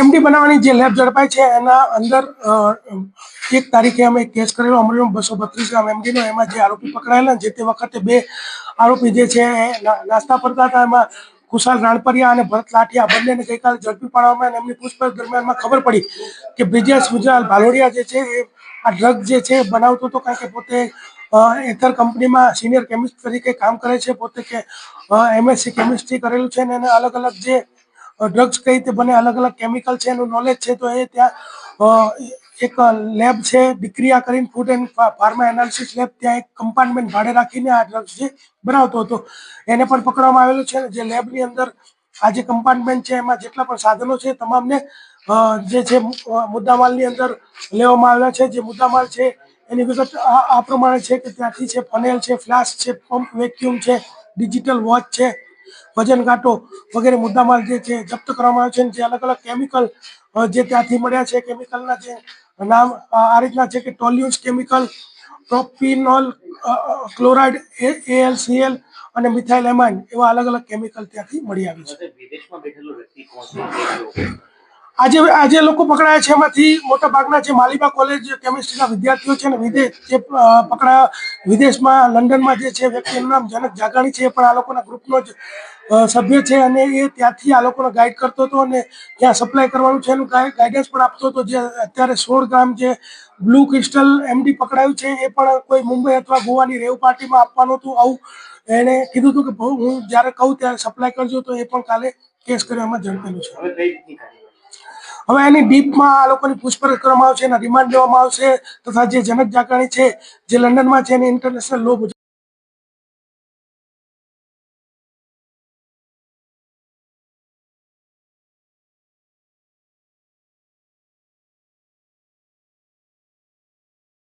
MD બનાવવાની જે lab ઝડપાઈ છે, એના અંદર એક તારીખે અમે કેસ કરેલો અમરેલીમાં બસો બત્રીસ ગ્રામ એમડીનો એમાં જે આરોપી પકડાયેલા, જે તે વખતે બે આરોપી જે છે, એ નાસ્તા પડતા હતા. એમાં કુશાલ રાણપરિયા અને ભરત લાઠિયા બંનેને ગઈકાલે ઝડપી પાડવામાં અને એમની પૂછપરછ દરમિયાનમાં ખબર પડી કે બ્રિજેશ ગુજરાલ ભાલોડિયા જે છે, એ આ ડ્રગ જે છે, બનાવતો હતો કારણ કે પોતે એથર કંપનીમાં સિનિયર કેમિસ્ટ તરીકે કામ કરે છે. પોતે કે એમએસસી કેમિસ્ટ્રી કરેલું છે અને અલગ અલગ જે ડ્રગ્સ કઈ રીતે બને, અલગ અલગ કેમિકલ છે, એનું નોલેજ છે, તો એ ત્યાં એક લેબ છે ડિક્રિયા કરીને food and pharma analysis lab ત્યાં એક કમ્પાર્ટમેન્ટ ભાડે રાખીને આ ડ્રગ્સ જે બનાવતો હતો. એને પણ પકડવામાં આવેલો છે જે લેબની અંદર આ જે કમ્પાર્ટમેન્ટ છે, એમાં જેટલા પણ સાધનો છે, તમામને જે છે મુદ્દામાલની અંદર લેવામાં આવેલા છે. જે મુદ્દામાલ છે, એની વિગત આ પ્રમાણે છે કે ત્યાંથી છે ફનેલ છે ફ્લાસ્ક છે પંપ વેક્યુમ છે ડિજિટલ વોચ છે વજન કાંટો વગેરે મુદ્દામાલ જે છે, જપ્ત કરવામાં આવ્યો છે જે અલગ અલગ કેમિકલ જે ત્યાંથી મળ્યા છે કેમિકલના જે નામ આ રીતના છે કે ટોલ્યુન્સ કેમિકલ પ્રોપિનોલ ક્લોરાઇડ એએલસીએલ અને મિથાઇલ એમાઇન એવા અલગ અલગ કેમિકલ ત્યાંથી મળી આવી છે. વિદેશમાં બેઠેલો વ્યક્તિ આજે આજે લોકો પકડાયા છે, એમાંથી મોટા ભાગના જે માલિબા કોલેજ કેમિસ્ટ્રીના વિદ્યાર્થીઓ છે ને વિદેશ જે પકડાયા વિદેશમાં, લંડનમાં જે છે વ્યક્તિનું નામ જનક જાગાણી છે, પણ આ લોકોના ગ્રુપનો જ સભ્ય છે અને એ ત્યાંથી આ લોકોને ગાઈડ કરતો હતો અને ત્યાં સપ્લાય કરવાનું છે, એનું ગાઈડન્સ પણ આપતો હતો, જે અત્યારે સોળ ગ્રામ જે બ્લુ ક્રિસ્ટલ એમડી પકડાયું છે, એ પણ કોઈ મુંબઈ અથવા ગોવાની રેવ પાર્ટીમાં આપવાનું હતું, આવું એણે કીધું હતું કે હું જ્યારે કહું ત્યારે સપ્લાય કરજો, તો એ પણ કાલે કેસ કરવામાં ઝડપેલું છે. હવે એની ડીપમાં આ લોકોની પૂછપરછ કરવામાં આવશે, એના રિમાન્ડ લેવામાં આવશે, તથા જે જનક જાકાણી છે, જે લંડનમાં છે, એની ઇન્ટરનેશનલ લો